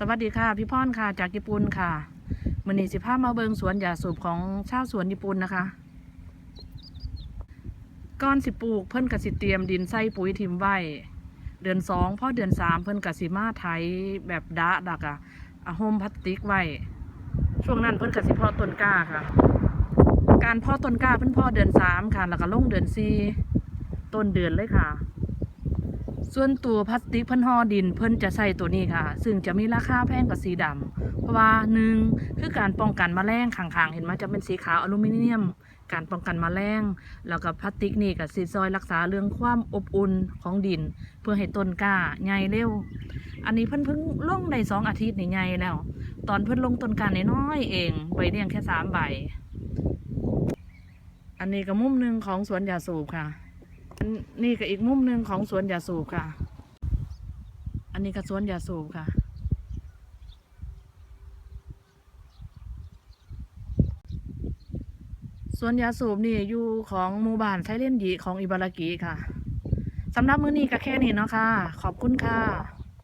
สวัสดีค่ะพี่พรค่ะจากญี่ปุ่นค่ะมือนี้สิพามาเบิงสวนยาสูบของชาวสวนญี่ปุ่นนะคะก้อนสิปลูกเพิ่นกสิเตรียมดินใส่ปุ๋ยทิมไว้เดือนสองพ่อเดือนสามเพิ่นกสิมาไถแบบดะดักอะอะโฮมพลาสติกไว้ช่วงนั้นเพิ่นกสิพาะต้นกล้าค่ะ การพาะต้นกล้าเพิ่นพาะเดือนสามค่ะ แล้วก็ลงเดือนสี่ต้นเดือนเลยค่ะ ส่วนตัวพลาสติกเพิ่นห่อดินเพิ่นจะใส่ตัวนี้ค่ะ ซึ่งจะมีราคาแพงกว่าสีดำเพราะว่าหนึ่งคือการป้องกันแมลงข้างๆ เห็นไหมจะเป็นสีขาวอลูมิเนียม การป้องกันแมลงแล้วก็พลาสติกนี่ก็สิซอยรักษาเรื่องความอบอุ่นของดิน เพื่อให้ต้นกล้าใหญ่เร็ว อันนี้เพิ่นเพิ่งลงได้สองอาทิตย์นี่ใหญ่แล้ว ตอนเพิ่นลงต้นกล้าน้อยเองใบเลี้ยงแค่สามใบ อันนี้ก็มุมหนึ่งของสวนยาสูบค่ะ นี่ก็อีกมุมหนึ่งของสวนยาสูบค่ะ อันนี้ก็สวนยาสูบค่ะสวนยาสูบนี่อยู่ของหมู่บ้านไทเล่นหยีของอิบารากิค่ะ สำหรับมื้อนี้ก็แค่นี้เนาะค่ะ ขอบคุณค่ะ